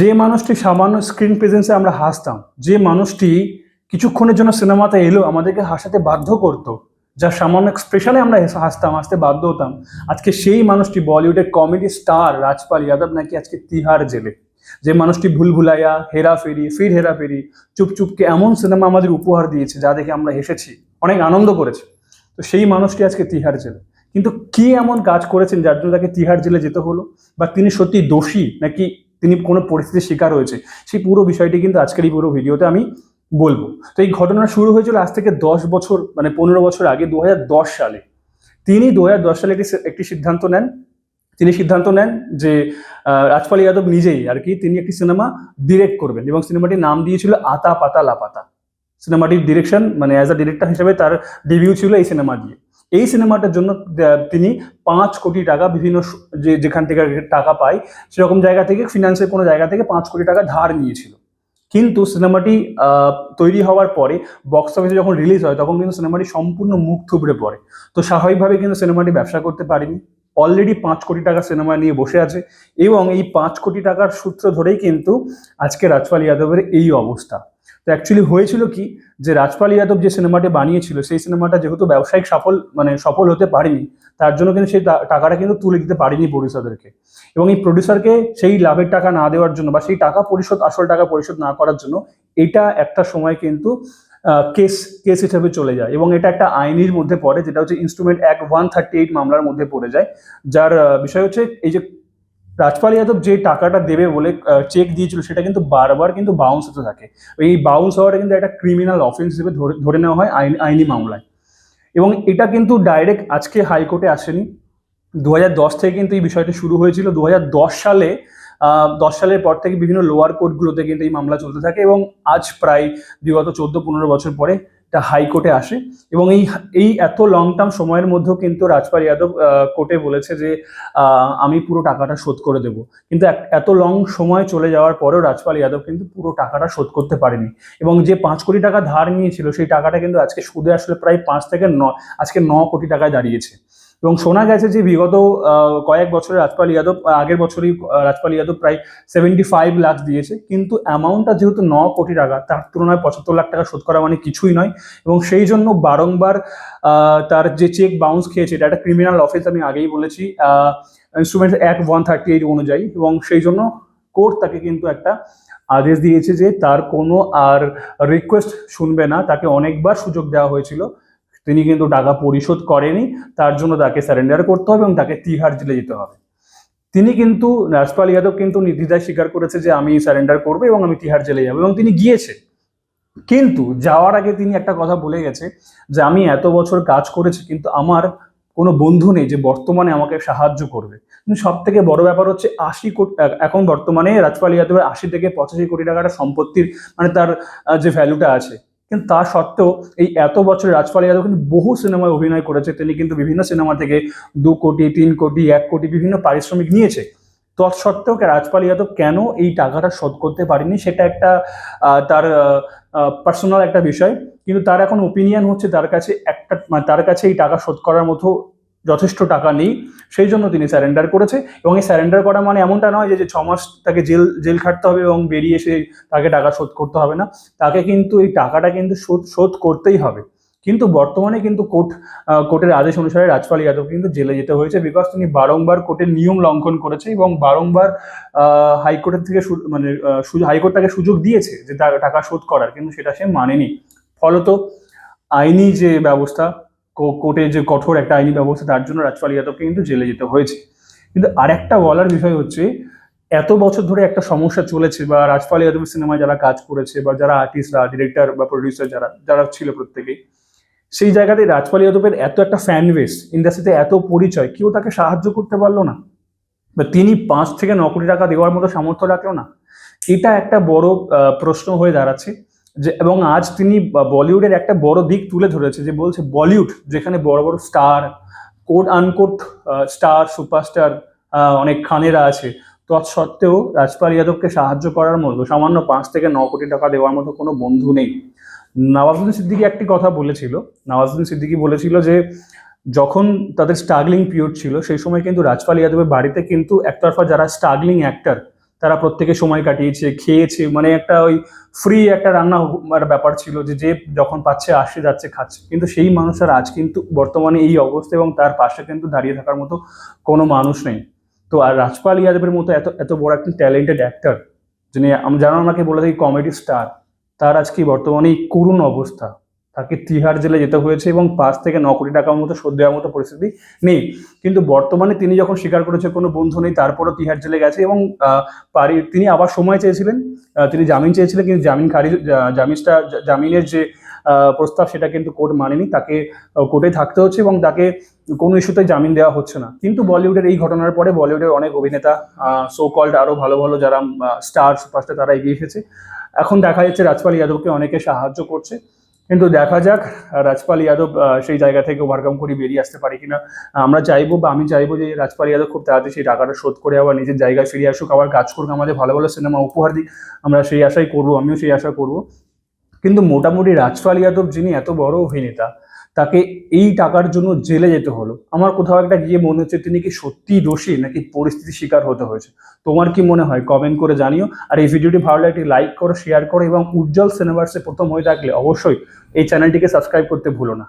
যে মানুষটি সামান্য স্ক্রিন প্রেজেন্সে আমরা হাসতাম, যে মানুষটি কিছুক্ষণের জন্য সিনেমাতে এলো, আমাদেরকে হাসাতে বাধ্য করতো, যার সামান্য এক্সপ্রেশনে আমরা হাসতাম, হাসতে বাধ্য হতাম। আজকে সেই মানুষটি বলিউডের কমেডি স্টার রাজপাল যাদব নাকি আজকে তিহার জেলে। যে মানুষটি ভুল ভুলাইয়া হেরা ফেরি ফির হেরা ফেরি চুপচুপকে এমন সিনেমা আমাদের উপহার দিয়েছে, যা দেখে আমরা হেসেছি, অনেক আনন্দ করেছি। তো সেই মানুষটি আজকে তিহার জেলে। কিন্তু কি এমন কাজ করেছেন যার জন্য তাকে তিহার জেলে যেতে হলো? বা তিনি সত্যি দোষী নাকি তিনি কোনো পরিস্থিতির শিকার হয়েছে। সেই পুরো বিষয়টি কিন্তু আজকের এই পুরো ভিডিওতে আমি বলব। তো এই ঘটনা শুরু হয়েছিল আজ থেকে দশ বছর মানে পনেরো বছর আগে দু হাজার দশ সালে। তিনি দুহাজার দশ সালে একটি একটি সিদ্ধান্ত নেন। তিনি সিদ্ধান্ত নেন যে রাজপাল যাদব নিজেই আর কি তিনি একটি সিনেমা ডিরেক্ট করবেন এবং সিনেমাটির নাম দিয়েছিল আতা পাতা লাপাতা সিনেমাটির ডিরেকশন মানে অ্যাজ আ ডিরেক্টর হিসেবে তার ডেবিউ ছিল এই সিনেমা দিয়ে। এই সিনেমাটার জন্য তিনি পাঁচ কোটি টাকা বিভিন্ন যে, যেখান থেকে টাকা পায়, সেরকম জায়গা থেকে ফিনান্সের কোনো জায়গা থেকে পাঁচ কোটি টাকা ধার নিয়েছিল। কিন্তু সিনেমাটি তৈরি হওয়ার পরে বক্স অফিসে যখন রিলিজ হয়, তখন কিন্তু সিনেমাটি সম্পূর্ণ মুখ থুবড়ে পড়ে। তো স্বাভাবিকভাবে কিন্তু সিনেমাটি ব্যবসা করতে পারেনি। অলরেডি পাঁচ কোটি টাকা সিনেমা নিয়ে বসে আছে। এবং এই পাঁচ কোটি টাকার সূত্র ধরেই কিন্তু আজকে রাজপাল যাদবের এই অবস্থা। তো অ্যাকচুয়ালি হয়েছিল কি যে রাজপাল যাদব যে সিনেমাটি বানিয়েছিল, সেই সিনেমাটা যেহেতু ব্যবসায়িক সফল মানে সফল হতে পারেনি, তার জন্য কিন্তু সেই টাকাটা কিন্তু তুলে দিতে পারেনি প্রডিউসারদেরকে এবং এই প্রডিউসারকে সেই লাভের টাকা না দেওয়ার জন্য বা সেই টাকা পরিশোধ, আসল টাকা পরিশোধ না করার জন্য এটা একটা সময় কিন্তু কেস কেস হিসেবে চলে যায়। এবং এটা একটা আইনের মধ্যে পড়ে, যেটা হচ্ছে instrument act one thirty eight মামলার মধ্যে পড়ে যায়, যার বিষয় হচ্ছে এই যে রাজপাল যাদব যে টাকাটা দেবে বলে চেক দিয়েছিল, সেটা কিন্তু বারবার কিন্তু বাউন্স হতে থাকে। এই বাউন্স হওয়াটা কিন্তু একটা ক্রিমিনাল অফেন্স হিসেবে ধরে নেওয়া হয় আইন, আইনি মামলায়। এবং এটা কিন্তু ডাইরেক্ট আজকে হাইকোর্টে আসেনি। দু থেকে কিন্তু এই বিষয়টি শুরু হয়েছিল। দু সালে দশ সালের পর থেকে বিভিন্ন লোয়ার কোর্টগুলোতে কিন্তু এই মামলা চলতে থাকে এবং আজ প্রায় বিগত চোদ্দ পনেরো বছর পরে এটা হাইকোর্টে আসে এবং এই এই এত লং টার্ম সময়ের মধ্যেও কিন্তু রাজপাল যাদব কোর্টে বলেছে যে আমি পুরো টাকাটা শোধ করে দেব। কিন্তু এত লং সময় চলে যাওয়ার পরেও রাজপাল যাদব কিন্তু পুরো টাকাটা শোধ করতে পারেনি। এবং যে পাঁচ কোটি টাকা ধার নিয়েছিল, সেই টাকাটা কিন্তু আজকে সুদে আসলে প্রায় পাঁচ থেকে ন, আজকে ন কোটি টাকায় দাঁড়িয়েছে। এবং শোনা গেছে যে বিগত কয়েক বছরে রাজপাল যাদব আহ, আগের বছরই রাজপাল যাদব প্রায় সেভেন্টি ফাইভ লাখ দিয়েছে। কিন্তু অ্যামাউন্টটা যেহেতু ন কোটি টাকা তার তুলনায় পঁচাত্তর লাখ টাকা শোধ করা মানে কিছুই নয়। এবং সেই জন্য বারংবার তার যে চেক বাউন্স খেয়েছে এটা একটা ক্রিমিনাল অফেন্স আমি আগেই বলেছি instrument act one thirty eight অনুযায়ী। এবং সেই জন্য কোর্ট তাকে কিন্তু একটা আদেশ দিয়েছে যে তার কোনো আর রিকোয়েস্ট শুনবে না তাকে অনেকবার সুযোগ দেওয়া হয়েছিল। তিনি কিন্তু টাকা পরিশোধ করেনি, তার জন্য তাকে স্যারেন্ডার করতে হবে এবং তাকে তিহার জেলে যেতে হবে। তিনি কিন্তু রাজপাল যাদব কিন্তু নির্দ্বিধায় স্বীকার করেছে যে আমি স্যারেন্ডার করব এবং আমি তিহার জেলে যাব এবং তিনি গিয়েছে। কিন্তু যাওয়ার আগে তিনি একটা কথা বলে গেছে যে আমি এত বছর কাজ করেছি কিন্তু আমার কোনো বন্ধু নেই যে বর্তমানে আমাকে সাহায্য করবে। সব থেকে বড় ব্যাপার হচ্ছে আশি কোটি, এখন বর্তমানে রাজপাল যাদবের আশি থেকে পঁচাশি কোটি টাকাটা সম্পত্তির মানে তার যে ভ্যালুটা আছে কিন্তু তা সত্ত্বেও এই এত বছর রাজপাল যাদব কিন্তু বহু সিনেমায় অভিনয় করেছে। তিনি কিন্তু বিভিন্ন সিনেমা থেকে দু কোটি, তিন কোটি, এক কোটি বিভিন্ন পারিশ্রমিক নিয়েছে। তৎসত্ত্বেও রাজপাল যাদব কেন এই টাকাটা শোধ করতে পারেনি সেটা একটা তার পার্সোনাল একটা বিষয়। কিন্তু তার এখন ওপিনিয়ন হচ্ছে তার কাছে একটা মানে তার কাছে এই টাকা শোধ করার মতো যথেষ্ট টাকা নেই, সেই জন্য তিনি স্যারেন্ডার করেছে। এবং এই স্যারেন্ডার করা মানে এমনটা নয় যে ছ মাস তাকে জেল জেল খাটতে হবে এবং বেরিয়ে এসে তাকে টাকা শোধ করতে হবে না। তাকে কিন্তু এই টাকাটা কিন্তু শোধ শোধ করতেই হবে। কিন্তু বর্তমানে কিন্তু কোর্ট কোর্টের আদেশ অনুসারে রাজপাল যাদব কিন্তু জেলে যেতে হয়েছে বিকজ তিনি বারংবার কোর্টের নিয়ম লঙ্ঘন করেছে এবং বারংবার হাইকোর্টের থেকে মানে হাইকোর্ট তাকে সুযোগ দিয়েছে যে টাকা শোধ করার। কিন্তু সেটা সে মানেনি। ফলত আইনি যে ব্যবস্থা কো- কোর্টের যে কঠোর একটা আইনি ব্যবস্থা, তার জন্য রাজপাল যাদবকে কিন্তু জেলে যেতে হয়েছে। কিন্তু আরেকটা বলার বিষয় হচ্ছে, এত বছর ধরে একটা সমস্যা চলেছে বা রাজপাল যাদবের সিনেমায় যারা কাজ করেছে বা যারা আর্টিস্টরা ডিরেক্টর বা প্রডিউসার যারা যারা ছিল প্রত্যেকেই সেই জায়গাতে রাজপাল যাদবের এত একটা ফ্যান বেস ইন্ডাস্ট্রিতে এত পরিচয়, কেউ তাকে সাহায্য করতে পারল না। বা তিনি পাঁচ থেকে ন কোটি টাকা দেওয়ার মতো সামর্থ্য রাখল না। এটা একটা বড় প্রশ্ন হয়ে দাঁড়াচ্ছে। যে, এবং আজ তিনি বলিউডের একটা বড় দিক তুলে ধরেছে যে বলছে বলিউড, যেখানে বড় বড় star, quote unquote star, superstar অনেক খানেরা আছে। তৎসত্ত্বেও রাজপাল যাদবকে সাহায্য করার মতো সামান্য পাঁচ থেকে ন কোটি টাকা দেওয়ার মতো কোনো বন্ধু নেই। নওয়াজুদ্দিন সিদ্দিকি একটি কথা বলেছিল, নওয়াজুদ্দিন সিদ্দিকি বলেছিল যে, যখন তাদের স্ট্রাগলিং পিরিয়ড ছিল, সেই সময় কিন্তু রাজপাল যাদবের বাড়িতে কিন্তু একতরফা যারা স্ট্রাগলিং অ্যাক্টর তারা প্রত্যেকে সময় কাটিয়েছে, খেয়েছে মানে একটা ওই ফ্রি একটা রান্না একটা ব্যাপার ছিল যে যে যখন পাচ্ছে আসে যাচ্ছে, খাচ্ছে। কিন্তু সেই মানুষের আজ কিন্তু বর্তমানে এই অবস্থা এবং তার পাশে কিন্তু দাঁড়িয়ে থাকার মতো কোনো মানুষ নেই। তো আর রাজপাল ইয়াদবের মতো এত এত বড় একটা ট্যালেন্টেড অ্যাক্টর যিনি, আমি জানো, আমাকে বলে থাকি কমেডি স্টার তার আজকে বর্তমানে এই করুণ অবস্থা। তাকে তিহার জেলে যেতে হয়েছে এবং পাঁচ থেকে ন কোটি টাকার মতো শোধ দেওয়ার মতো পরিস্থিতি নেই। কিন্তু বর্তমানে তিনি যখন স্বীকার করেছে কোনো বন্ধু নেই, তারপরও তিহার জেলে গেছে এবং পারি, তিনি আবার সময় চেয়েছিলেন তিনি জামিন চেয়েছিলেন, কিন্তু জামিন খারিজ জামিনটা জামিনের যে প্রস্তাব সেটা কিন্তু কোর্ট মানেনি, তাকে কোর্টে থাকতে হচ্ছে এবং তাকে কোনো ইস্যুতে জামিন দেওয়া হচ্ছে না। কিন্তু বলিউডের এই ঘটনার পরে বলিউডের অনেক অভিনেতা সো কল্ড আরও ভালো ভালো যারা স্টার সুপারস্টার তারা এগিয়ে এসেছে। এখন দেখা যাচ্ছে রাজপাল যাদবকে অনেকে সাহায্য করছে। কিন্তু দেখা যাক রাজপাল যাদব সেই জায়গা থেকে ওভারকাম করে বেরিয়ে আসতে পারে কিনা। আমরা চাইব বা আমি চাইব যে রাজপাল যাদব খুব তাড়াতাড়ি সেই টাকাটা শোধ করে আবার নিজের জায়গায় ফিরে আসুক, আবার কাজ করুক, আমাদের ভালো ভালো সিনেমা উপহার দিক। আমরা সেই আশাই করব, আমিও সেই আশা করব। কিন্তু মোটামুটি রাজপাল যাদব যিনি এত বড় অভিনেতা তাকে এই টাকার জন্য জেলে যেতে হলো। আমার কোথাও একটা গিয়ে মনে হচ্ছে তিনি কি সত্যিই দোষী নাকি পরিস্থিতির শিকার হতে হয়েছে। তোমার কি মনে হয়? কমেন্ট করে জানিও। আর এই ভিডিওটি ভালো একটি লাইক করো শেয়ার করো এবং উজ্জ্বল সিনেমার্সে প্রথম হয়ে থাকলে অবশ্যই এই চ্যানেলটিকে সাবস্ক্রাইব করতে ভুলো না।